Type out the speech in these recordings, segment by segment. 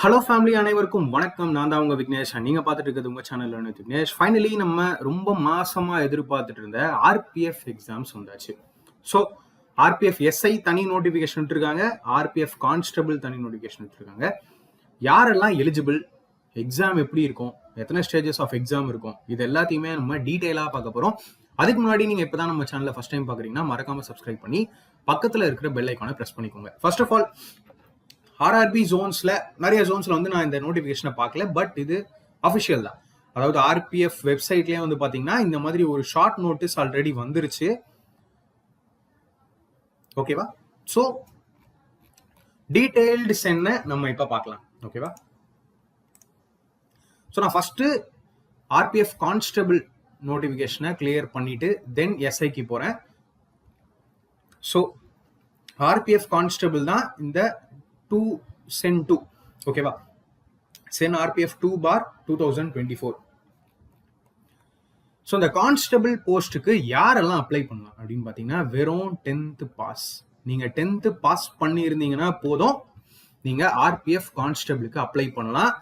Hello family அனைவருக்கும் வணக்கம். நான் தான் உங்க விக்னேஷ். நீங்க பார்த்துட்டு இருக்கிறது உங்க சேனல் விக்னேஷ். ஃபைனலி நம்ம ரொம்ப மாசமா எதிர்பார்த்துட்டு இருந்த ஆர்பிஎஃப் எக்ஸாம்ஸ் வந்தாச்சு. ஸோ ஆர்பிஎஃப் எஸ்ஐ தனி நோட்டிஃபிகேஷன் இருக்காங்க ஆர்பிஎஃப் கான்ஸ்டபிள் தனி நோட்டிஃபிகேஷன் இருக்காங்க யாரெல்லாம் எலிஜிபிள் எக்ஸாம் எப்படி இருக்கும்? எத்தனை ஸ்டேஜஸ் ஆஃப் எக்ஸாம் இருக்கும்? இது எல்லாத்தையுமே நம்ம டீட்டெயிலாக பார்க்க போகிறோம் அதுக்கு முன்னாடி நீங்கள் இப்போ தான் நம்ம சேனலில் ஃபஸ்ட் டைம் பார்க்குறீங்கன்னா மறக்காம சப்ஸ்கிரைப் பண்ணி பக்கத்தில் இருக்கிற பெல் ஐக்கானை ப்ரெஸ் பண்ணிக்கோங்க. ஃபர்ஸ்ட் ஆஃப் ஆல் ஆர்ஆர்பி ஜோன்ஸ்ல நிறைய ஜோன்ஸ்ல வந்து நான் இந்த நோட்டிபிகேஷனை பார்க்கல பட் இது அஃபிஷியல் தான். அதாவது ஆர்பிஎஃப் வெப்சைட்லேயே வந்து பார்த்தீங்கன்னா இந்த மாதிரி ஒரு ஷார்ட் நோட்டீஸ் ஆல்ரெடி வந்துருச்சு. ஓகேவா ஸோ டீடைல்டு என்ன நம்ம இப்போ பார்க்கலாம். ஓகேவா ஸோ நான் ஃபஸ்ட்டு ஆர்பிஎஃப் கான்ஸ்டபிள் நோட்டிஃபிகேஷனை கிளியர் பண்ணிட்டு தென் எஸ்ஐக்கு போகிறேன் ஸோ ஆர்பிஎஃப் கான்ஸ்டபிள் தான் இந்த டூ சென் டூ ஓகேவா CEN RPF two bar two thousand twenty four so இந்த கான்ஸ்டபிள் போஸ்ட்டுக்கு யாரெல்லாம் அப்ளை பண்ணலாம்? அப்படின்னு பார்த்தீங்கன்னா வெறும் டென்த்து பாஸ் நீங்கள் டென்த்து பாஸ் பண்ணியிருந்தீங்கன்னா போதும். நீங்கள் ஆர்பிஎஃப் கான்ஸ்டபிளுக்கு அப்ளை பண்ணலாம்.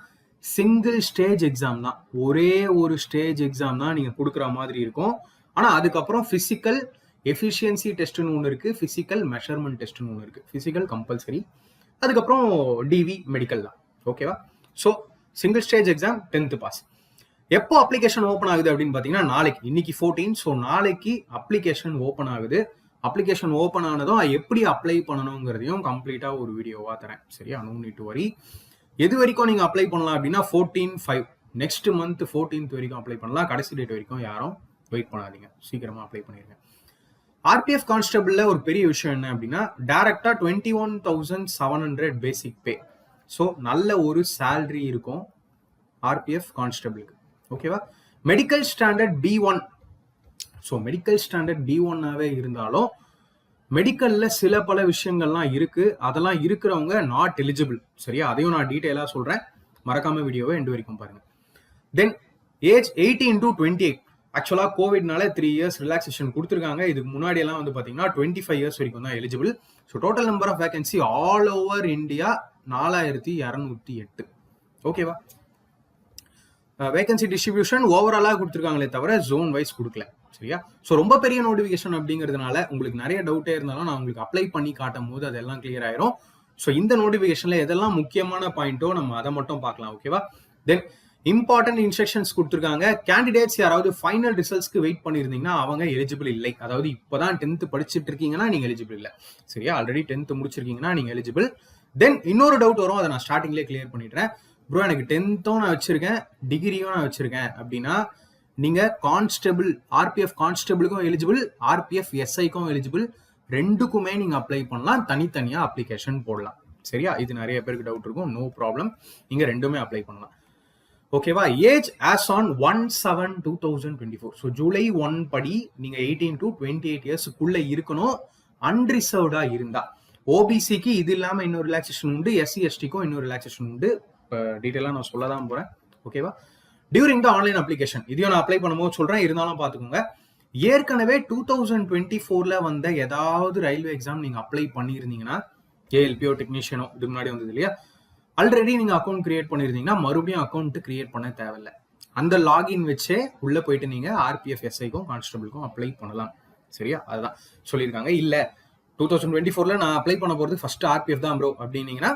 சிங்கிள் ஸ்டேஜ் எக்ஸாம் தான். ஒரே ஒரு ஸ்டேஜ் எக்ஸாம் தான் நீங்கள் கொடுக்குற மாதிரி இருக்கும். ஆனால் அதுக்கப்புறம் ஃபிசிக்கல் எஃபிஷியன்சி டெஸ்ட்டுன்னு ஒன்று இருக்குது ஃபிசிக்கல் மெஷர்மெண்ட் டெஸ்ட்டுன்னு ஒன்று இருக்குது ஃபிசிக்கல் கம்பல்சரி அதுக்கப்புறம் டிவி மெடிக்கல் தான். ஓகேவா so single stage exam tenth pass எப்போ அப்ளிகேஷன் ஓப்பன் ஆகுது அப்படின்னு பார்த்தீங்கன்னா நாளைக்கு. இன்னைக்கு ஃபோர்டீன் ஸோ நாளைக்கு அப்ளிகேஷன் ஓப்பன் ஆகுது. அப்ளிகேஷன் ஓப்பன் ஆனதும் எப்படி அப்ளை பண்ணணுங்கிறதையும் கம்ப்ளீட்டாக ஒரு வீடியோவாக தரேன். சரியா? நோ நீட் டு வரி எது வரைக்கும் நீங்கள் அப்ளை பண்ணலாம் அப்படின்னா fourteen five next month fourteenth வரைக்கும் அப்ளை பண்ணலாம். கடைசி டேட் வரைக்கும் யாரும் வெயிட் பண்ணாதீங்க. சீக்கிரமாக அப்ளை பண்ணிடுங்க ஆர்பிஎஃப் கான்ஸ்டபிளில் ஒரு பெரிய விஷயம் என்ன அப்படின்னா டேரெக்டாக twenty one thousand seven hundred basic pay so நல்ல ஒரு சேல்ரி இருக்கும் ஆர்பிஎஃப் கான்ஸ்டபிளுக்கு ஓகேவா medical standard B one so medical standard B ஒன்னாகவே இருந்தாலும் மெடிக்கலில் சில பல விஷயங்கள்லாம் இருக்குது அதெல்லாம் இருக்கிறவங்க நாட் எலிஜிபிள் சரியா? அதையும் நான் டீட்டெயிலாக சொல்கிறேன் மறக்காம வீடியோவை எண்டு வரைக்கும் பாருங்கள் then age eighteen to twenty eight ஆக்சுவலாக கோவிட்னால த்ரீ இயர்ஸ் ரிலாக்ஸேஷன் கொடுத்துருக்காங்க. இதுக்கு முன்னாடி எல்லாம் வந்து பார்த்தீங்கன்னா டுவெண்ட்டி ஃபைவ் இயர்ஸ் வரைக்கும் தான் eligible so total number of vacancy all over India நாலாயிரத்தி இரநூத்தி எட்டு. ஓகேவா வேகன்சி டிஸ்ட்ரிபியூஷன் ஓவராலாக கொடுத்துருக்காங்களே தவிர ஜோன் வைஸ் கொடுக்கல. சரியா? ஸோ ரொம்ப பெரிய நோட்டிஃபிகேஷன் அப்படிங்கிறதுனால உங்களுக்கு நிறைய டவுட்டே இருந்தாலும் நான் உங்களுக்கு அப்ளை பண்ணி காட்டும் போது அதெல்லாம் கிளியர் ஆயிரும். ஸோ இந்த நோட்டிஃபிகேஷன்ல எதெல்லாம் முக்கியமான பாயிண்ட்டோ நம்ம அதை மட்டும் பார்க்கலாம். ஓகேவா தென் இம்பார்ட்டன்ட் இன்ஸ்ட்ரக்ஷன்ஸ் கொடுத்துருக்காங்க. கேண்டிடேட்ஸ் யாராவது ஃபைனல் ரிசல்ட்ஸ்க்கு வெயிட் பண்ணியிருந்தீங்கன்னா அவங்க எலிஜிபிள் இல்லை. அதாவது இப்போதான் டென்த் படிச்சுட்டு இருக்கீங்கன்னா நீங்க எலிஜிபிள் இல்லை. சரியா? ஆல்ரெடி டென்த் முடிச்சிருக்கீங்கன்னா நீங்க எலிஜிபிள் தென் இன்னொரு டவுட் வரும். அதை நான் ஸ்டார்டிங்லேயே கிளியர் பண்ணிடுறேன். ப்ரோ எனக்கு டென்த்தும் நான் வச்சிருக்கேன். டிகிரியும் நான் வச்சிருக்கேன். அப்படின்னா நீங்க கான்ஸ்டபிள் ஆர்பிஎஃப் கான்ஸ்டபிளுக்கும் எலிஜிபிள் ஆர்பிஎஃப் எஸ்ஐக்கும் எலிஜிபிள் ரெண்டுக்குமே நீங்க அப்ளை பண்ணலாம். தனித்தனியா அப்ளிகேஷன் போடலாம். சரியா? இது நிறைய பேருக்கு டவுட் இருக்கும். நோ ப்ராப்ளம் நீங்க ரெண்டுமே அப்ளை பண்ணலாம். ஓகேவா? Age as on one seven two thousand twenty four so July one படி நீங்க எயிட்டீன் டு டுவெண்ட்டி எயிட் இயர்ஸ்க்குள்ள இருக்கணும் அன்ரிசர்வ்டா இருந்தா. ஓபிசிக்கு இது இல்லாம இன்னொரு ரிலாக்ஸேஷன் உண்டு. எஸ்சி எஸ்டிக்கும் இன்னொரு ரிலாக்ஸேஷன் உண்டு. இப்போ டீட்டெயிலாக நான் சொல்ல தான் போறேன். ஓகேவா? டியூரிங் த ஆன்லைன் அப்ளிகேஷன் இதையும் நான் அப்ளை பண்ணும்போது சொல்றேன். இருந்தாலும் பார்த்துக்கோங்க. ஏற்கனவே டூ தௌசண்ட் டுவெண்ட்டி ஃபோர்ல வந்த ஏதாவது ரயில்வே எக்ஸாம் நீங்க அப்ளை பண்ணியிருந்தீங்கன்னா ஏஎல்பிஓ டெக்னீஷியனோ இதுக்கு முன்னாடி வந்தது இல்லையா? ஆல்ரெடி நீங்க அக்கௌண்ட் கிரியேட் பண்ணிருந்தீங்கன்னா மறுபடியும் அக்கௌண்ட் கிரியேட் பண்ண தேவையில்லை. அந்த லாகின் வச்சே உள்ள போயிட்டு நீங்க ஆர்பிஎஃப் எஸ்ஐக்கும் கான்ஸ்டபிளுக்கும் அப்ளை பண்ணலாம். சரியா? அதுதான். சொல்லியிருக்காங்க. இல்ல டூ தௌசண்ட் டுவெண்ட்டி ஃபோர்ல நான் அப்ளை பண்ண போறது ஃபர்ஸ்ட் ஆர்பிஎஃப் தான் ப்ரோ அப்படின்னீங்கன்னா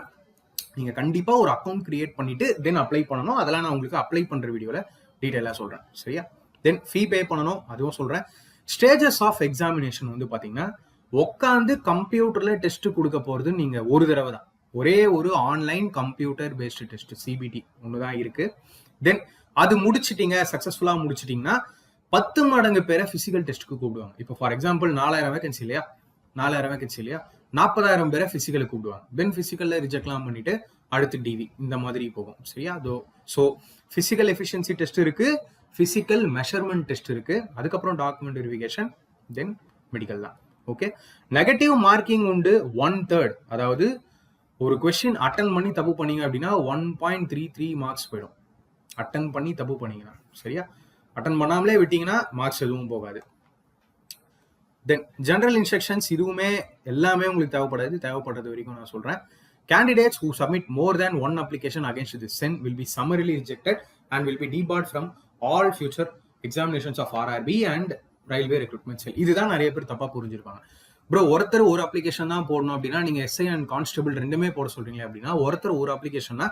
நீங்க கண்டிப்பா ஒரு அக்கௌண்ட் கிரியேட் பண்ணிட்டு தென் அப்ளை பண்ணணும். அதெல்லாம் நான் உங்களுக்கு அப்ளை பண்ற வீடியோல டீட்டெயிலாக சொல்றேன். சரியா? தென் ஃபீ பே பண்ணணும். அதுவும் சொல்றேன். ஸ்டேஜஸ் ஆஃப் எக்ஸாமினேஷன் வந்து பாத்தீங்கன்னா உட்காந்து கம்ப்யூட்டர்ல டெஸ்ட் கொடுக்க போறது நீங்க ஒரு தடவை தான் ஒரே ஒரு online computer based test CBT ஒன்று தான் இருக்கு. தென் அது முடிச்சிட்டீங்க சக்ஸஸ்ஃபுல்லாக முடிச்சிட்டிங்கன்னா பத்து மடங்கு பேரை ஃபிசிக்கல் டெஸ்ட்டுக்கு கூப்பிடுவாங்க. இப்போ ஃபார் எக்ஸாம்பிள் நாலாயிரம் வேகன்சி இல்லையா? நாலாயிரம் வேகன்சி இல்லையா? நாற்பதாயிரம் பேரை ஃபிசிக்கலுக்கு கூப்பிடுவாங்க. தென் ஃபிசிக்கலில் ரிஜெக்ட்லாம் பண்ணிட்டு அடுத்து டிவி இந்த மாதிரி போகும். சரியா? அதோ ஸோ ஃபிசிக்கல் எஃபிஷியன்சி டெஸ்ட் இருக்கு ஃபிசிக்கல் மெஷர்மெண்ட் டெஸ்ட் இருக்கு அதுக்கப்புறம் டாக்குமெண்ட் வெரிஃபிகேஷன் தென் மெடிக்கல் தான். ஓகே நெகட்டிவ் மார்க்கிங் உண்டு ஒன் தேர்ட் அதாவது ஒரு கொஸ்டின் அட்டன் பண்ணி தப்பு பண்ணீங்க அப்படின்னா one point three three marks போயிடும். அட்டன் பண்ணி தப்பு பண்ணீங்கன்னா சரியா? அட்டன் பண்ணாமலே விட்டீங்கன்னா மார்க்ஸ் எதுவும் போகாது. தென் ஜென்ரல் இன்ஸ்ட்ரக்ஷன்ஸ் இதுவுமே எல்லாமே உங்களுக்கு தேவைப்படாது. தேவைப்படுறது வரைக்கும் நான் சொல்கிறேன் candidates who submit more than one application against the CEN will be summarily rejected and will be debarred from all future examinations of RRB and railway recruitment cell இதுதான் நிறைய பேர் தப்பாக புரிஞ்சிருப்பாங்க. ப்ரோ ஒருத்தர் ஒரு அப்ளிகேஷன் தான் போடணும் அப்படின்னா நீங்க எஸ்ஐ அண்ட் கான்ஸ்டபிள் ரெண்டுமே போட சொல்றீங்க அப்படின்னா ஒருத்தர் ஒரு அப்ளிகேஷன்னா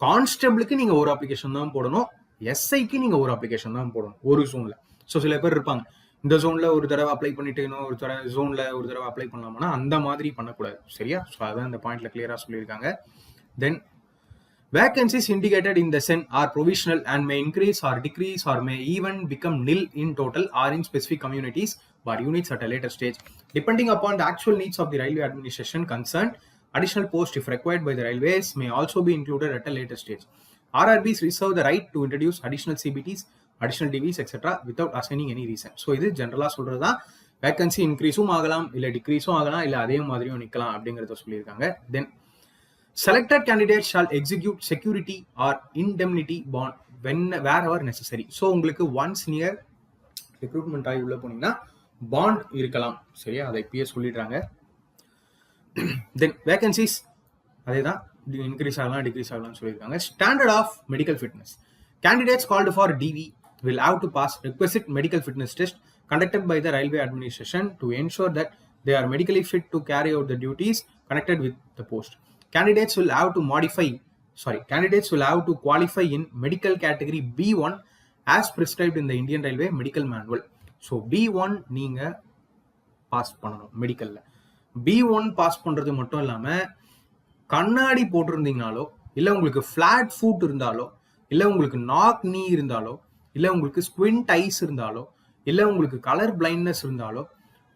கான்ஸ்டபிளுக்கு நீங்க ஒரு அப்ளிகேஷன் தான் போடணும் எஸ்ஐக்கு நீங்க ஒரு அப்ளிகேஷன் தான் போடணும் ஒரு ஜோன்ல ஸோ சில பேர் இருப்பாங்க இந்த ஜோன்ல ஒரு தடவை அப்ளை பண்ணிட்டு இன்னும் ஒரு தடவை ஜோன்ல ஒரு தடவை அப்ளை பண்ணலாம்னா அந்த மாதிரி பண்ணக்கூடாது சரியா? ஸோ அதான் இந்த பாயிண்ட்ல கிளியரா சொல்லியிருக்காங்க. Then Vacancies indicated in the SEN are provisional and may increase or decrease or may even become nil in total or in specific communities or units at a later stage. Depending upon the actual needs of the railway administration concerned, additional posts, if required by the railways, may also be included at a later stage. RRBs reserve the right to introduce additional CBTs, additional DVs, etc. without assigning any reason. So இது ஜென்ரலா சொல்றது தான் vacancy இன்க்ரீஸும் ஆகலாம் இல்ல டிக்ரீஸும் ஆகலாம் இல்ல அதே மாதிரியும் நிக்கலாம் அப்படிங்கறத சொல்லியிருக்காங்க then selected candidates shall execute security or indemnity bond when wherever necessary so உங்களுக்கு ஒன்ஸ் நியர் ரெக்ரூட்மெண்ட் ஆகி உள்ள போனீங்கன்னா பாண்ட் இருக்கலாம் சரியா அதை இப்பயே சொல்லிடுறாங்க தென் வேகன்சிஸ் அதே தான் இன்க்ரீஸ் ஆகலாம் டிக்ரீஸ் ஆகலாம்னு சொல்லியிருக்காங்க standard of medical fitness candidates called for DV will have to pass requisite medical fitness test conducted by the railway administration to ensure that they are medically fit to carry out the duties connected with the post. Candidates will have to modify, sorry, candidates will have to qualify in medical category B1 as prescribed in the Indian Railway Medical Manual. So B1 நீங்க pass பண்ணணும் மெடிக்கலில் B one pass பண்ணுறது மட்டும் இல்லாமல் கண்ணாடி போட்டிருந்தீங்கனாலோ இல்லை உங்களுக்கு flat food இருந்தாலோ இல்லை உங்களுக்கு நாக் நீ இருந்தாலோ இல்லை உங்களுக்கு ஸ்குவிண்ட் ஐஸ் இருந்தாலோ இல்லை உங்களுக்கு கலர் பிளைண்ட்னஸ் இருந்தாலோ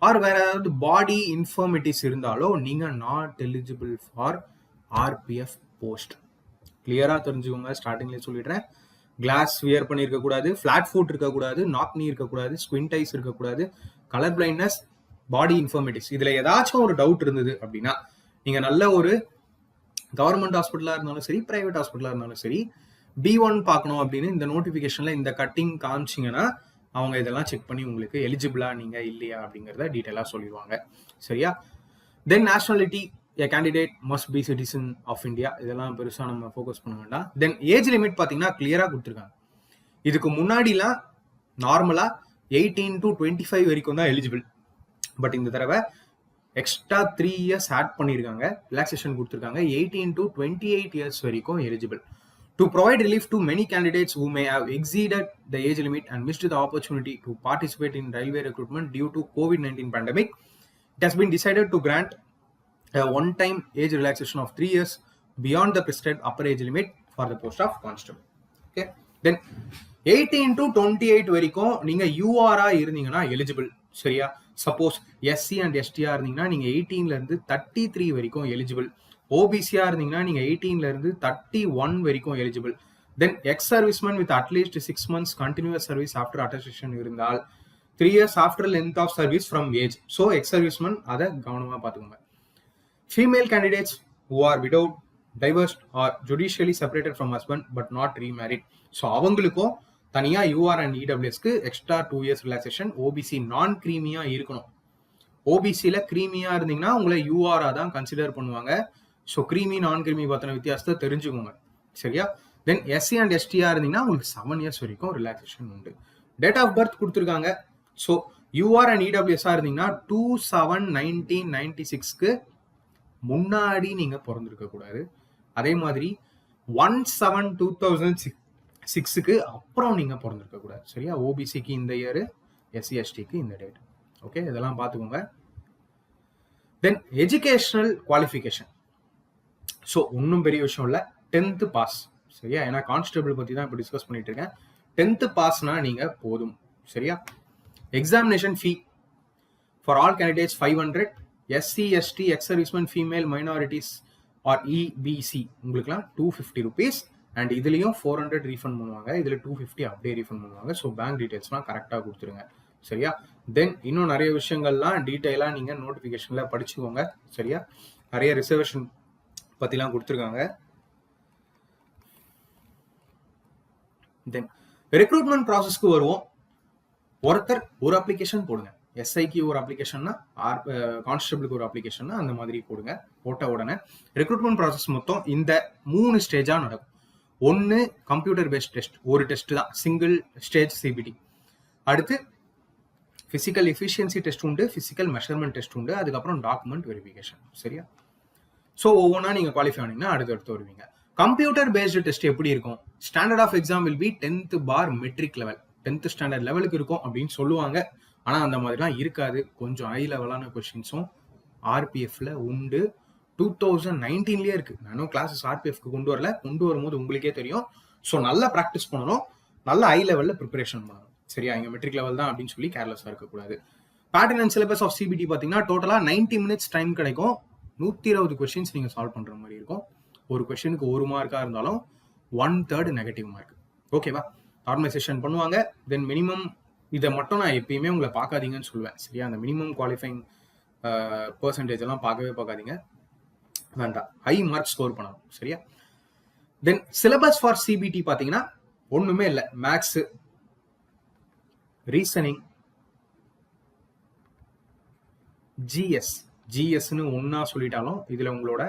ஆர் வேற ஏதாவது பாடி இன்ஃபர்மிட்டிஸ் இருந்தாலோ நீங்கள் not eligible for RPF post. கிளியராக தெரிஞ்சுக்கோங்க ஸ்டார்டிங்லேயே சொல்லிடுறேன். கிளாஸ் வியர் பண்ணியிருக்கக்கூடாது ஃப்ளாட் ஃபிளாட் ஃபுட் இருக்கக்கூடாது நாக்னி இருக்கக்கூடாது ஸ்குவின் ஐஸ் இருக்கக்கூடாது கலர் பிளைண்ட்னஸ் பாடி இன்ஃபர்மேட்டிஸ் இதில் ஏதாச்சும் ஒரு டவுட் இருந்தது அப்படின்னா நீங்கள் நல்ல ஒரு கவர்மெண்ட் ஹாஸ்பிட்டலாக இருந்தாலும் சரி ப்ரைவேட் ஹாஸ்பிட்டலாக இருந்தாலும் சரி பி ஒன் பார்க்கணும் அப்படின்னு இந்த நோட்டிஃபிகேஷனில் இந்த கட்டிங் காமிச்சிங்கன்னா அவங்க இதெல்லாம் செக் பண்ணி உங்களுக்கு எலிஜிபிளா நீங்கள் இல்லையா அப்படிங்கிறத டீட்டெயிலாக சொல்லிடுவாங்க. சரியா? Then nationality a candidate must be citizen of India இதெல்லாம் பெருசாக நம்ம ஃபோக்கஸ் பண்ண வேண்டாம். தென் ஏஜ் லிமிட் பார்த்தீங்கன்னா கிளியராக கொடுத்துருக்காங்க. இதுக்கு முன்னாடிலாம் நார்மலாக எயிட்டீன் டு டுவெண்ட்டி ஃபைவ் வரைக்கும் தான் எலிஜிபிள் பட் இந்த தடவை எக்ஸ்ட்ரா த்ரீ இயர்ஸ் ஆட் பண்ணியிருக்காங்க. ரிலாக்ஸேஷன் கொடுத்துருக்காங்க. Eighteen to twenty eight years வரைக்கும் eligible to provide relief to many candidates who may have exceeded the age limit and missed the opportunity to participate in railway recruitment due to COVID nineteen pandemic it has been decided to grant one time age relaxation of three years beyond the prescribe upper age limit for the post of constable okay then eighteen to twenty eight வரைக்கும் நீங்க யூஆரா இருந்தீங்கன்னா eligible சரியா? Suppose SC and எஸ்டியா இருந்தீங்கன்னா நீங்க எயிட்டீன்ல இருந்து thirty three வரைக்கும் eligible ஓபிசியா இருந்தீங்கன்னா நீங்க எயிட்டீன்ல இருந்து தேர்ட்டி ஒன் வரைக்கும் eligible then ex serviceman with at least six months continuous service after attestation இருந்தால் three years after length of service from age so ex serviceman அதை கவனமாக பார்த்துக்கோங்க. Female candidates who are widowed divorced or judicially separated from husband but not remarried. So அவங்களுக்கும் தனியா UR and இடபிள்யூஎஸ்க்கு extra two years relaxation OBC non கிரீமியா இருக்கணும். ஓபிசியில் கிரீமியா இருந்தீங்கன்னா உங்களை யூஆரா தான் consider பண்ணுவாங்க. ஸோ கிரீமி நான் கிரீமி பற்றின வித்தியாசத்தை தெரிஞ்சுக்கோங்க. சரியா? தென் எஸ்சி அண்ட் எஸ்டிஆர் இருந்தீங்கன்னா உங்களுக்கு செவன் இயர்ஸ் வரைக்கும் ரிலாக்ஸேஷன் உண்டு. டேட் ஆஃப் பர்த் கொடுத்துருக்காங்க. ஸோ யூஆர் அண்ட் இடபிள்யூஎஸ்ஆ இருந்தீங்கன்னா டூ செவன் நைன்டீன் நைன்டி சிக்ஸ்க்கு முன்னாடி நீங்க பிறந்திருக்க கூடாது. அதே மாதிரி one seven two thousand six சிக்ஸுக்கு அப்புறம் நீங்க பிறந்திருக்க கூடாது. சரியா? ஓபிசிக்கு இந்த இயர் எஸ்சி எஸ்டிக்கு இந்த டேட் ஓகே இதெல்லாம் பார்த்துக்கோங்க. தென் எஜுகேஷனல் குவாலிஃபிகேஷன் ஸோ ஒன்றும் பெரிய விஷயம் இல்லை. டென்த்து பாஸ் சரியா? ஏன்னா கான்ஸ்டபிள் பற்றி தான் இப்போ டிஸ்கஸ் பண்ணிட்டு இருக்கேன். டென்த்து பாஸ்னா நீங்கள் போதும். சரியா? Examination fee for all candidates five hundred SC ST ex serviceman female minorities or EBC உங்களுக்குலாம் டூ ஃபிஃப்டி ருபீஸ் அண்ட் இதுலேயும் ஃபோர் ஹண்ட்ரட் ரீஃபண்ட் பண்ணுவாங்க. இதில் டூ ஃபிஃப்டி அப்படியே ரீஃபண்ட் பண்ணுவாங்க. ஸோ பேங்க் டீட்டெயில்ஸ்லாம் கரெக்டாக கொடுத்துருங்க. சரியா? தென் இன்னும் நிறைய விஷயங்கள்லாம் டீட்டெயிலாக நீங்கள் நோட்டிஃபிகேஷனில் படிச்சுக்கோங்க. சரியா? நிறைய ரிசர்வேஷன் பற்றிலாம் கொடுத்துருக்காங்க. தென் ரெக்ரூட்மெண்ட் ப்ராசஸ்க்கு வருவோம். ஒருத்தர் ஒரு அப்ளிகேஷன் போடுங்க. எஸ்ஐக்கு ஒரு அப்ளிகேஷன்னா ஆர் கான்ஸ்டபிளுக்கு ஒரு அப்ளிகேஷன்னா அந்த மாதிரி போடுங்க. போட்ட உடனே ரெக்ரூட்மெண்ட் ப்ராசஸ் மொத்தம் இந்த மூணு ஸ்டேஜாக நடக்கும். ஒன்று கம்ப்யூட்டர் பேஸ்ட் டெஸ்ட் ஒரு டெஸ்ட் தான். சிங்கிள் ஸ்டேஜ் சிபிடி அடுத்து ஃபிசிக்கல் எஃபிஷியன்சி டெஸ்ட் உண்டு ஃபிசிக்கல் மெஷர்மெண்ட் டெஸ்ட் உண்டு அதுக்கப்புறம் டாக்குமெண்ட் வெரிஃபிகேஷன் சரியா? ஸோ ஒவ்வொன்றா நீங்கள் குவாலிஃபை ஆனீங்கன்னா அடுத்தடுத்து வருவீங்க. கம்ப்யூட்டர் பேஸ்டு டெஸ்ட் எப்படி இருக்கும்? Standard of exam will be tenth bar matric level tenth standard லெவலுக்கு இருக்கும் அப்படின்னு சொல்லுவாங்க. ஆனால் அந்த மாதிரிலாம் இருக்காது. கொஞ்சம் ஹை லெவலான கொஷின்ஸும் ஆர்பிஎஃப்ல உண்டு. டூ தௌசண்ட் நைன்டீன்லேயே இருக்கு. நானும் கிளாஸஸ் ஆர்பிஎஃப்க்கு கொண்டு வரல. கொண்டு வரும்போது உங்களுக்கே தெரியும். ஸோ நல்லா ப்ராக்டிஸ் பண்ணணும். நல்ல ஹை லெவலில் ப்ரிப்பரேஷன் பண்ணணும். சரியா? இங்கே மெட்ரிக் லெவல் தான் அப்படின்னு சொல்லி கேர்லெஸ்ஸாக இருக்கக்கூடாது. Pattern and syllabus of CBT பார்த்தீங்கன்னா டோட்டலாக நைன்டி மினிட்ஸ் டைம் கிடைக்கும். நூற்றி இருபது கொஷின்ஸ் நீங்கள் சால்வ் பண்ணுற மாதிரி இருக்கும். ஒரு கொஷனுக்கு ஒரு மார்க்காக இருந்தாலும் ஒன் தேர்ட் நெகட்டிவ் மார்க் ஓகேவா நார்மலைசேஷன் பண்ணுவாங்க. தென் மினிமம் இதை மட்டும் நான் எப்பயுமே உங்களை பார்க்காதீங்கன்னு சொல்லுவேன் சரியா? அந்த மினிமம் குவாலிஃபைங் பர்சன்டேஜ் எல்லாம் பார்க்கவே பார்க்காதீங்க. வேண்டாம். ஹை மார்க் ஸ்கோர் பண்ணணும் சரியா? தென் சிலபஸ் ஃபார் சிபிடி பார்த்தீங்கன்னா ஒன்றுமே இல்லை. மேக்ஸு ரீசனிங் ஜிஎஸ் ஜிஎஸ்னு ஒன்றா சொல்லிட்டாலும் இதில் உங்களோட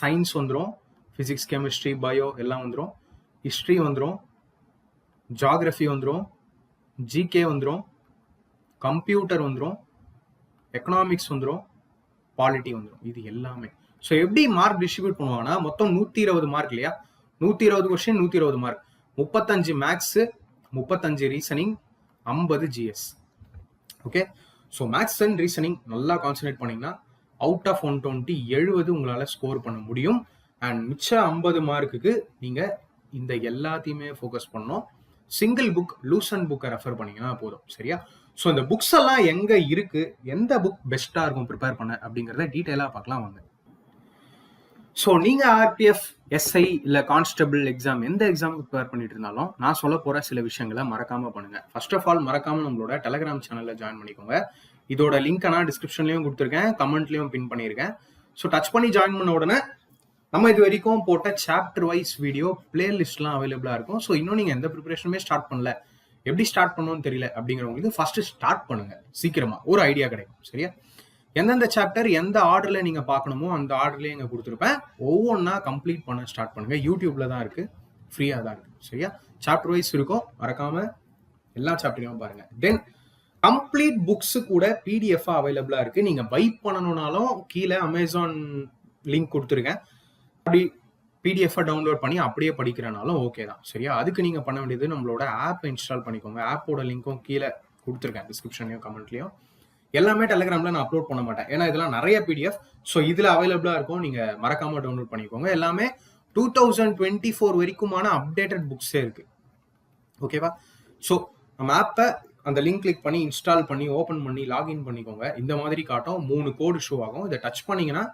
சயின்ஸ் வந்துடும் ஃபிசிக்ஸ் கெமிஸ்ட்ரி பயோ எல்லாம் வந்துடும் ஹிஸ்ட்ரி வந்துடும் ஜாகிரஃபி வந்துடும் ஜிகே வந்துடும் கம்ப்யூட்டர் வந்துடும் எக்கனாமிக்ஸ் வந்துடும் பாலிட்டி வந்துடும் இது எல்லாமே. ஸோ எப்படி மார்க் டிஸ்ட்ரிபியூட் பண்ணுவாங்கன்னா மொத்தம் நூற்றி இருபது மார்க் இல்லையா? நூற்றி இருபது கொஸ்டின் நூற்றி இருபது மார்க் முப்பத்தஞ்சு மேக்ஸு முப்பத்தஞ்சு ரீசனிங் ஐம்பது GS okay so maths and reasoning நல்லா கான்சன்ட்ரேட் பண்ணிங்கன்னா அவுட் ஆஃப் ஒன் டுவெண்ட்டி எழுபது உங்களால் ஸ்கோர் பண்ண முடியும். அண்ட் மிச்ச ஐம்பது மார்க்குக்கு நீங்கள் இந்த எல்லாத்தையுமே ஃபோக்கஸ் பண்ணோம் சிங்கிள் புக் லூசன் புக்கை ரெஃபர் பண்ணீங்கன்னா போதும் சரியா? ஸோ இந்த புக்ஸ் எல்லாம் எங்கே இருக்கு? எந்த புக் பெஸ்ட்டாக இருக்கும் ப்ரிப்பேர் பண்ண? அப்படிங்கிறத டீட்டெயிலாக பார்க்கலாம் வாங்க. ஸோ நீங்கள் ஆர்பிஎஃப் எஸ்ஐ இல்லை கான்ஸ்டபிள் எக்ஸாம் எந்த எக்ஸாம் ப்ரிப்பேர் பண்ணிட்டு இருந்தாலும் நான் சொல்ல போகிற சில விஷயங்களை மறக்காம பண்ணுங்க. ஃபர்ஸ்ட் ஆஃப் ஆல் மறக்காம நம்மளோட டெலகிராம் சேனலில் ஜாயின் பண்ணிக்கோங்க. இதோட லிங்க்கை நான் டிஸ்கிரிப்ஷன்லையும் கொடுத்துருக்கேன் கமெண்ட்லையும் பின் பண்ணியிருக்கேன் ஸோ டச் பண்ணி ஜாயின் பண்ண உடனே நம்ம இது வரைக்கும் போட்ட சாப்டர் வைஸ் வீடியோ பிளேலிஸ்ட்லாம் அவைலபிளாக இருக்கும். ஸோ இன்னும் நீங்கள் எந்த ப்ரிப்பரேஷனுமே ஸ்டார்ட் பண்ணல. எப்படி ஸ்டார்ட் பண்ணணும்னு தெரியல அப்படிங்கிறவங்களுக்கு ஃபர்ஸ்ட் ஸ்டார்ட் பண்ணுங்க. சீக்கிரமா. ஒரு ஐடியா கிடைக்கும். சரியா? எந்தெந்த சாப்டர் எந்த ஆர்டரில் நீங்கள் பார்க்கணுமோ அந்த ஆர்டர்லேயே இங்கே கொடுத்துருப்பேன். ஒவ்வொன்றா கம்ப்ளீட் பண்ண ஸ்டார்ட் பண்ணுங்க. யூடியூப்ல தான் இருக்கு. ஃப்ரீயாக தான் இருக்கு. சரியா? சாப்டர் வைஸ் இருக்கும். மறக்காம எல்லா சாப்டரையும் பாருங்க. தென் கம்ப்ளீட் புக்ஸ் கூட பிடிஎஃப் அவைலபிளா இருக்கு. நீங்க பை பண்ணணும்னாலும் கீழே அமேசான் லிங்க் கொடுத்துருக்கேன். அப்படி பிடிஎஃப்பை டவுன்லோட் பண்ணி அப்படியே படிக்கிறனாலும் ஓகே தான். சரியா? அதுக்கு நீங்கள் பண்ண வேண்டியது நம்மளோட ஆப் இன்ஸ்டால் பண்ணிக்கோங்க. ஆப்போட லிங்க்கும் கீழே கொடுத்துருக்கேன் டிஸ்கிரிப்ஷன்லையும் கமெண்ட்லையும் எல்லாமே டெலிகிராமில் நான் அப்லோட் பண்ண மாட்டேன். ஏன்னா இதெல்லாம் நிறைய பிடிஎஃப் ஸோ இதில் அவைலபிளாக இருக்கும். நீங்கள் மறக்காமல் டவுன்லோட் பண்ணிக்கோங்க. எல்லாமே டூ தௌசண்ட் டுவெண்ட்டி ஃபோர் வரைக்குமான அப்டேட்டட் புக்ஸே இருக்குது ஓகேவா ஸோ நம்ம ஆப்பை அந்த லிங்க் கிளிக் பண்ணி இன்ஸ்டால் பண்ணி ஓப்பன் பண்ணி லாகின் பண்ணிக்கோங்க. இந்த மாதிரி காட்டும் மூணு கோடு ஷோ ஆகும். இதை டச் பண்ணிங்கன்னா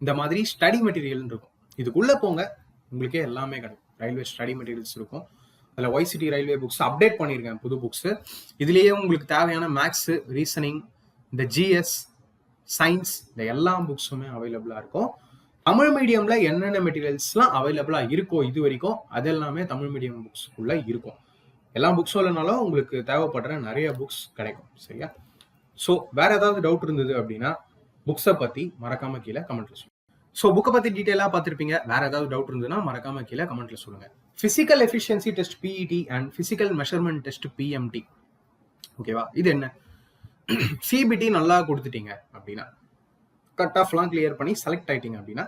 இந்த மாதிரி ஸ்டடி மெட்டீரியல் இருக்கும். இதுக்குள்ளே போங்க. உங்களுக்கே எல்லாமே கிடைக்கும். ரயில்வே ஸ்டடி மெட்டீரியல்ஸ் இருக்கும். அதில் ஒய்சிட்டி ரயில்வே புக்ஸ் அப்டேட் பண்ணியிருக்கேன் புது புக்ஸு இதுலேயே உங்களுக்கு தேவையான மேக்ஸு ரீசனிங் இந்த ஜிஎஸ் சயின்ஸ் இந்த எல்லா புக்ஸுமே அவைலபிளாக இருக்கும். தமிழ் மீடியமில் என்னென்ன மெட்டீரியல்ஸ்லாம் அவைலபிளாக இருக்கோ இது வரைக்கும் அது எல்லாமே தமிழ் மீடியம் புக்ஸ்க்குள்ளே இருக்கும். எல்லா புக்ஸும் இல்லைனாலும் உங்களுக்கு தேவைப்படுற நிறைய புக்ஸ் கிடைக்கும். சரியா? ஸோ வேற ஏதாவது டவுட் இருந்தது அப்படின்னா புக்ஸை பற்றி மறக்காம கீழே கமெண்ட் ஸோ புக்கை பற்றி டீட்டெயிலாக பார்த்துருப்பீங்க. வேற ஏதாவது டவுட் இருந்ததுன்னா மறக்காம கீழே கமெண்ட்ல சொல்லுங்க. Physical efficiency test PET and physical measurement test PMT ஓகேவா இது என்ன? சிபிடி நல்லா கொடுத்துட்டீங்க அப்படின்னா கட் ஆஃப்லாம் கிளியர் பண்ணி செலக்ட் ஆயிட்டீங்க அப்படின்னா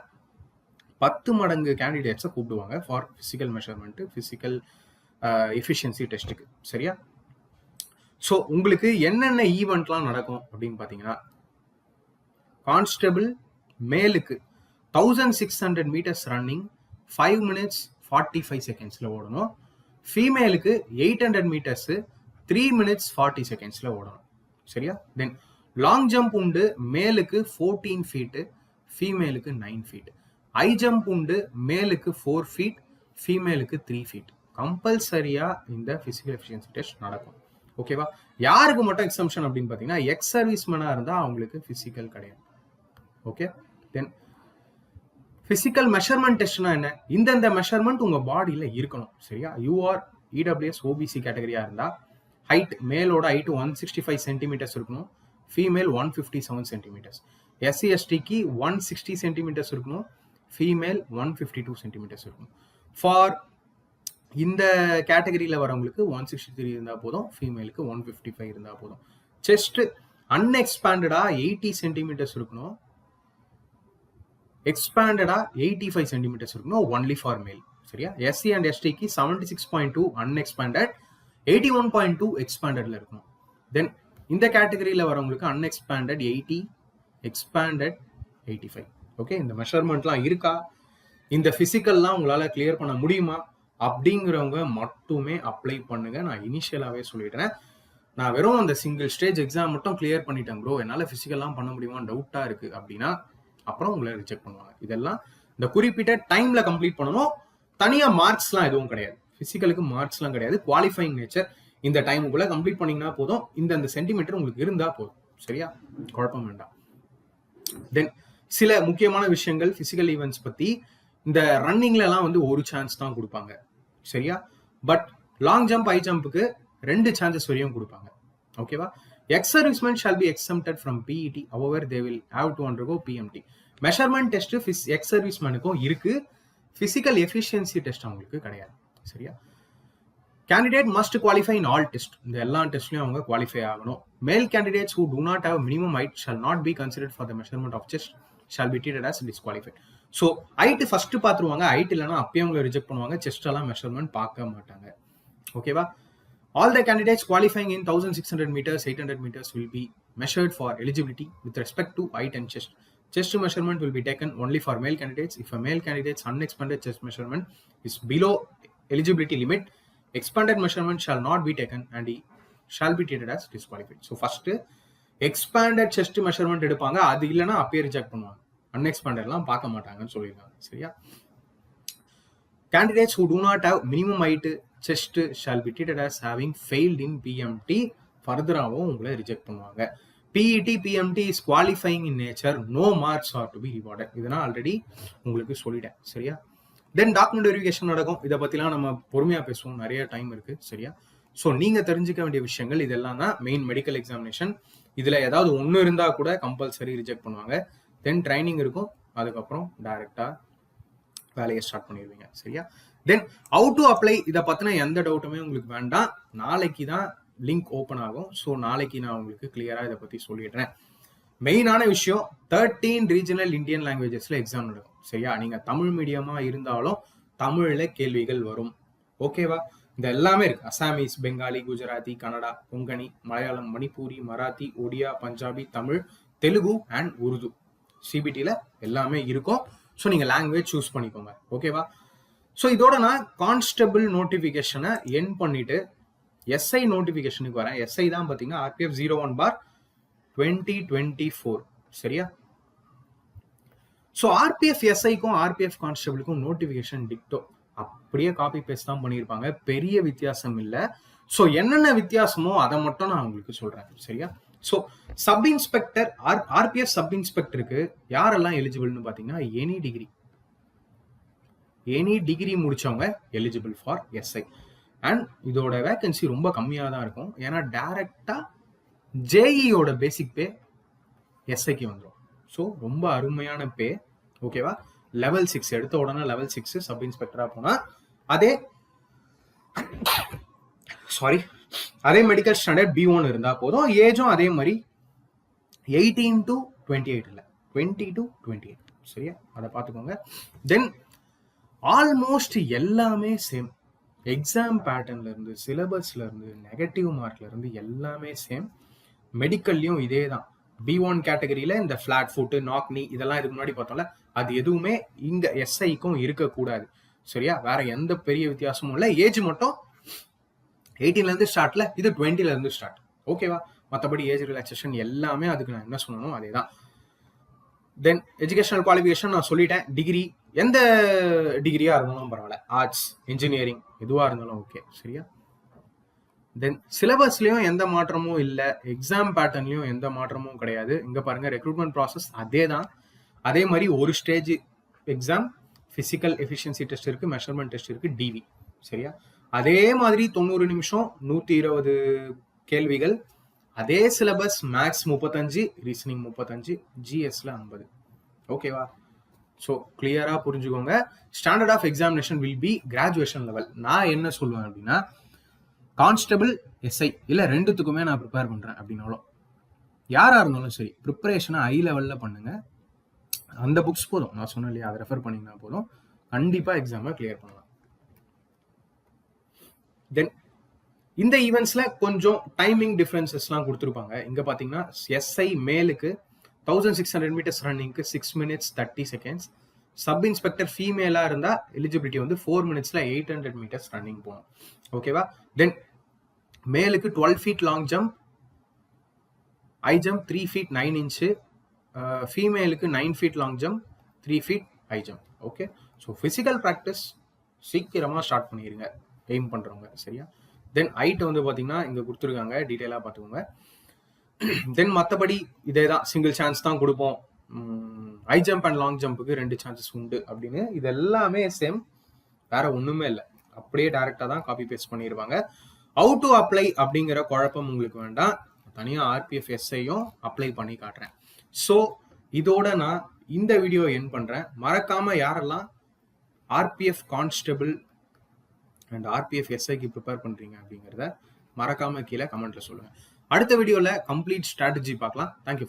பத்து மடங்கு கேண்டிடேட்ஸை கூப்பிடுவாங்க for physical measurement physical efficiency டெஸ்ட்டுக்கு சரியா? ஸோ உங்களுக்கு என்னென்ன ஈவெண்ட்லாம் நடக்கும் அப்படின்னு பார்த்தீங்கன்னா கான்ஸ்டபிள் மேலுக்கு thousand six hundred metres running five minutes forty five செகண்ட்ஸில் ஓடணும். ஃபீமேலுக்கு eight hundred metres three minutes forty செகண்ட்ஸில் ஓடணும். சரியா? தென் லாங் ஜம்ப் உண்டு மேலுக்கு ஃபோர்டீன் ஃபீட்டு ஃபீமேலுக்கு நைன் ஃபீட் ஹை ஜம்ப் உண்டு மேலுக்கு ஃபோர் ஃபீட் ஃபீமேலுக்கு த்ரீ ஃபீட் கம்பல்சரியாக இந்த ஃபிசிக்கல் எஃபிஷியன்சி டெஸ்ட் நடக்கும். ஓகேவா யாருக்கு மட்டும் எக்ஸம்ஷன் அப்படின்னு பார்த்தீங்கன்னா எக்ஸ் சர்வீஸ் மேனாக இருந்தால் அவங்களுக்கு ஃபிசிக்கல் கிடையாது. ஓகே தென் பிசிக்கல் மெஷர்மெண்ட் டெஸ்ட்னா என்ன? இந்தந்த மெஷர்மெண்ட் உங்க பாடியில இருக்கணும். சரியா? யூஆர் இடபிள்யூஎஸ் ஓபிசி கேட்டகரியா இருந்தா height மேலோட height one sixty five centimetres இருக்கணும் female one fifty seven centimetres SC எஸ்டிக்கு ஒன் சிக்ஸ்டி சென்டிமீட்டர்ஸ் இருக்கணும். Female one fifty two centimetres இருக்கணும். ஃபார் இந்த கேட்டகரியில் வரவங்களுக்கு ஒன் சிக்ஸ்டி த்ரீ இருந்தால் போதும். ஃபீமேலுக்கு ஒன் ஃபிஃப்டி ஃபைவ் இருந்தால் போதும். செஸ்ட் அன்எக்ஸ்பேண்டடாக எயிட்டி சென்டிமீட்டர்ஸ் இருக்கணும். எக்ஸ்பேண்டடா எயிட்டி ஃபைவ் சென்டிமீட்டர்ஸ் இருக்கணும் ஒன்லி ஃபார் மேல் சரியா? எஸ்சி அண்ட் எஸ்டிக்கு seventy six point two unexpanded eighty one point two எக்ஸ்பேண்டட்ல இருக்கணும். தென் இந்த கேட்டகரியில் வரவங்களுக்கு unexpanded eighty expanded eighty five okay இந்த மெஷர்மெண்ட்லாம் இருக்கா? இந்த ஃபிசிக்கல்லாம் உங்களால் கிளியர் பண்ண முடியுமா? அப்படிங்கிறவங்க மட்டுமே அப்ளை பண்ணுங்க. நான் இனிஷியலாகவே சொல்லிடுறேன். நான் வெறும் அந்த சிங்கிள் ஸ்டேஜ் எக்ஸாம் மட்டும் கிளியர் பண்ணிட்டேன் ப்ரோ என்னால் ஃபிசிக்கல்லாம் பண்ண முடியுமான்னு டவுட்டாக இருக்குது அப்படின்னா அப்புறம் உங்களை ரிஜெக்ட் பண்ணுவாங்க. இதெல்லாம் இந்த குறிப்பிட்ட டைம்ல கம்ப்ளீட் பண்ணணும். தனியாக மார்க்ஸ்லாம் எதுவும் கிடையாது. பிசிக்கலுக்கு மார்க்ஸ்லாம் கிடையாது. குவாலிஃபைங் நேச்சர் இந்த டைமுக்குள்ள கம்ப்ளீட் பண்ணீங்கன்னா போதும். இந்த அந்த சென்டிமீட்டர் உங்களுக்கு இருந்தா போதும். சரியா? குழப்பம் வேண்டாம். தென் சில முக்கியமான விஷயங்கள் பிசிக்கல் ஈவெண்ட்ஸ் பத்தி இந்த ரன்னிங்ல எல்லாம் வந்து ஒரு சான்ஸ் தான் கொடுப்பாங்க. சரியா? பட் லாங் ஜம்ப் ஹை ஜம்ப்புக்கு ரெண்டு சான்சஸ் வரையும் கொடுப்பாங்க. ஓகேவா Ex servicemen shall be exempted from PET, however, they will have to undergo PMT measurement test ex சர்வீஸ்மேனுக்கும் இருக்கு பிசிக்கல் எஃபிஷியன்சி டெஸ்ட் அவங்களுக்கு கிடையாது. சரியா? Candidate must qualify in all test இந்த எல்லா டெஸ்ட்லையும் அவங்க குவாலிஃபை ஆகணும். Male candidates who do not have minimum height shall not be considered for the measurement of chest shall be treated as disqualified so height first பார்த்துருவாங்க. Height இல்லைனா அப்பயே அவங்களை reject பண்ணுவாங்க. Chest எல்லாம் மெஷர்மெண்ட் பார்க்க மாட்டாங்க. ஓகேவா all the candidates qualifying in thousand six hundred metres eight hundred metres will be measured for eligibility with respect to height and chest. Chest measurement will be taken only for male candidates. If a male candidate's unexpanded chest measurement is below eligibility limit, expanded measurement shall not be taken and he shall be treated as disqualified. So first expanded chest measurement எடுப்பாங்க அது இல்லைன்னா அப்பயே reject பண்ணுவாங்க அன்எக்ஸ்பேண்டட்லாம் பார்க்க மாட்டாங்கன்னு சொல்லியிருக்காங்க சரியா candidates who do not have minimum height chest shall be treated as having failed in PMT ஃபர்தராகவும் உங்களை ரிஜெக்ட் பண்ணுவாங்க. PET PMT is qualifying in nature no marks are to be rewarded இதெல்லாம் ஆல்ரெடி உங்களுக்கு சொல்லிட்டேன். சரியா? தென் டாக்குமெண்ட் வெரிஃபிகேஷன் நடக்கும். இதை பற்றிலாம் நம்ம பொறுமையாக பேசுவோம். நிறைய டைம் இருக்குது சரியா? ஸோ நீங்கள் தெரிஞ்சுக்க வேண்டிய விஷயங்கள் இதெல்லாம் தான் மெயின் மெடிக்கல் எக்ஸாமினேஷன் இதில் ஏதாவது ஒன்று இருந்தால் கூட கம்பல்சரி ரிஜெக்ட் பண்ணுவாங்க. தென் ட்ரைனிங் இருக்கும். அதுக்கப்புறம் டைரெக்டாக வேலையை ஸ்டார்ட் பண்ணிடுவீங்க. சரியா? தென் ஹவு டு அப்ளை இதை பற்றின எந்த டவுட்டுமே உங்களுக்கு வேண்டாம். நாளைக்கு தான் லிங்க் ஓப்பன் ஆகும். ஸோ நாளைக்கு நான் உங்களுக்கு கிளியராக இதை பற்றி சொல்லிடுறேன். மெயினான விஷயம் தேர்ட்டீன் ரீஜனல் இந்தியன் லாங்குவேஜஸ்ல எக்ஸாம் நடக்கும். சரியா? நீங்கள் தமிழ் மீடியமாக இருந்தாலும் தமிழில் கேள்விகள் வரும். ஓகேவா இந்த எல்லாமே இருக்கு. அசாமீஸ் பெங்காலி குஜராத்தி கன்னடா கொங்கணி மலையாளம் மணிப்பூரி மராத்தி ஒடியா பஞ்சாபி தமிழ் தெலுங்கு அண்ட் உருது சிபிடியில் எல்லாமே இருக்கும். ஸோ நீங்கள் லாங்குவேஜ் சூஸ் பண்ணிக்கோங்க. ஓகேவா ஸோ இதோட நான் கான்ஸ்டபிள் நோட்டிஃபிகேஷனை என் பண்ணிட்டு எஸ்ஐ நோட்டிஃபிகேஷனுக்கு வரேன். எஸ்ஐ தான் பார்த்தீங்கன்னா RPF zero one for twenty twenty four சரியா? ஸோ ஆர்பிஎஃப் எஸ்ஐக்கும் ஆர்பிஎஃப் கான்ஸ்டபிளுக்கும் நோட்டிஃபிகேஷன் டிக்டோ அப்படியே காப்பி பேஸ்ட் தான் பண்ணியிருப்பாங்க. பெரிய வித்தியாசம் இல்லை. ஸோ என்னென்ன வித்தியாசமோ அதை மட்டும் நான் உங்களுக்கு சொல்கிறேன் சரியா? So sub inspector or RPF sub இன்ஸ்பெக்டருக்கு யாரெல்லாம் எலிஜிபிள்னு பார்த்தீங்கன்னா எனி டிகிரி எனி டிகிரி முடித்தவங்க எலிஜிபிள் ஃபார் எஸ்ஐ அண்ட் இதோட வேக்கன்சி ரொம்ப கம்மியாக தான் இருக்கும். ஏன்னா டேரெக்டாக ஜேஇயோட பேசிக் பே எஸ்ஐக்கு வந்துடும் ஸோ ரொம்ப அருமையான பே ஓகேவா லெவல் சிக்ஸ் எடுத்த உடனே லெவல் சிக்ஸ் சப் இன்ஸ்பெக்டராக போனால் அதே சாரி அதே மெடிக்கல் ஸ்டாண்டர்ட் பி ஒன் இருந்தால் போதும். ஏஜும் அதே மாதிரி எயிட்டீன் டு டுவெண்ட்டி எயிட் இல்லை. டுவெண்ட்டி டு டுவெண்ட்டி எயிட் சரியா? அதை பார்த்துக்கோங்க. தென் ஆல்மோஸ்ட் எல்லாமே சேம் எக்ஸாம் பேட்டர்ன்ல இருந்து சிலபஸ்ல இருந்து நெகட்டிவ் மார்க்ல இருந்து எல்லாமே சேம் மெடிக்கல்லையும் இதே தான். பி ஒன் கேட்டகரியில இந்த ஃபிளாட் ஃபுட்டு நாக்னி இதெல்லாம் இதுக்கு முன்னாடி பார்த்தோம்ல அது எதுவுமே இங்க எஸ்ஐக்கும் இருக்கக்கூடாது. சரியா? வேற எந்த பெரிய வித்தியாசமும் இல்லை. ஏஜ் மட்டும் எயிட்டீன்ல இருந்து ஸ்டார்ட்ல இது டுவெண்ட்டில இருந்து ஸ்டார்ட் ஓகேவா மற்றபடி ஏஜ் ரிலாக்ஸேஷன் எல்லாமே அதுக்கு நான் என்ன சொல்லணும்? அதே தான் தென் எஜுகேஷனல் குவாலிஃபிகேஷன் நான் சொல்லிட்டேன். டிகிரி எந்த டிகிரியா இருந்தாலும் பரவாயில்ல. ஆர்ட்ஸ் இன்ஜினியரிங் எதுவா இருந்தாலும் ஓகே சரியா? தென் சிலபஸ்லயும் எந்த மாற்றமும் இல்லை. எக்ஸாம் பேட்டர்ன்லயும் எந்த மாற்றமும் கிடையாது. இங்க பாருங்க ரெக்ரூட்மெண்ட் ப்ராசஸ் அதே தான் அதே மாதிரி ஒரு stage exam physical efficiency test இருக்கு மெஷர்மெண்ட் டெஸ்ட் இருக்கு டிவி சரியா? அதே மாதிரி தொண்ணூறு நிமிஷம் நூத்தி இருபது கேள்விகள். அதே சிலபஸ் மேக்ஸ் முப்பத்தஞ்சு ரீசனிங் முப்பத்தஞ்சு ஜிஎஸ்ல ஐம்பது. ஓகேவா ஸோ கிளியராக புரிஞ்சுக்கோங்க. Standard of examination will be graduation level நான் என்ன சொல்லுவேன் அப்படின்னா கான்ஸ்டபிள் எஸ்ஐ இல்லை ரெண்டுத்துக்குமே நான் ப்ரிப்பேர் பண்ணுறேன் அப்படின்னாலும் யாராக இருந்தாலும் சரி ப்ரிப்பரேஷனை ஹை லெவலில் பண்ணுங்க. அந்த புக்ஸ் போதும். நான் சொன்னேன் இல்லையா அதை ரெஃபர் பண்ணிங்கன்னா போதும். கண்டிப்பாக எக்ஸாமை கிளியர் பண்ணலாம். தென் இந்த ஈவெண்ட்ஸில் கொஞ்சம் டைமிங் டிஃப்ரென்சஸ்லாம் கொடுத்துருப்பாங்க. இங்கே பார்த்தீங்கன்னா எஸ்ஐ மேலுக்கு thousand six hundred metres ரன்னிங்க்கு six minutes thirty seconds sub inspector ஃபீமேலாக இருந்தால் எலிஜிபிலிட்டி வந்து ஃபோர் மினிட்ஸில் எயிட் ஹண்ட்ரட் மீட்டர்ஸ் ரன்னிங் போகணும். ஓகேவா தென் மேலுக்கு twelve feet long jump high jump three feet nine inch ஃபீமேலுக்கு nine feet long jump three feet high jump okay so physical practice சீக்கிரமாக start பண்ணிடுங்க aim பண்ணுறவங்க சரியா? தென் height வந்து பார்த்தீங்கன்னா இங்கே கொடுத்துருக்காங்க. டீட்டெயிலாக பார்த்துக்கோங்க. தென் மற்றபடி இதே தான் சிங்கிள் சான்ஸ் தான் கொடுப்போம். ஹை ஜம்ப் அண்ட் லாங் ஜம்புக்கு ரெண்டு சான்சஸ் உண்டு அப்படின்னு. இது எல்லாமே சேம் வேற ஒன்றுமே இல்லை. அப்படியே டேரெக்டாக தான் காப்பி பேஸ்ட் பண்ணிடுவாங்க அவுட் டு அப்ளை அப்படிங்கிற குழப்பம் உங்களுக்கு வேண்டாம். தனியாக ஆர்பிஎஃப் எஸ்ஐயும் அப்ளை பண்ணி காட்டுறேன். ஸோ இதோட நான் இந்த வீடியோ என் பண்ணுறேன் மறக்காம யாரெல்லாம் ஆர்பிஎஃப் கான்ஸ்டபிள் அண்ட் ஆர்பிஎஃப் எஸ்ஐக்கு ப்ரிப்பேர் பண்ணுறீங்க அப்படிங்கிறத மறக்காம கீழே கமெண்ட்ல சொல்லுங்க. அடுத்த வீடியோவில் கம்ப்ளீட் ஸ்ட்ராட்டஜி பார்க்கலாம். தேங்க்யூ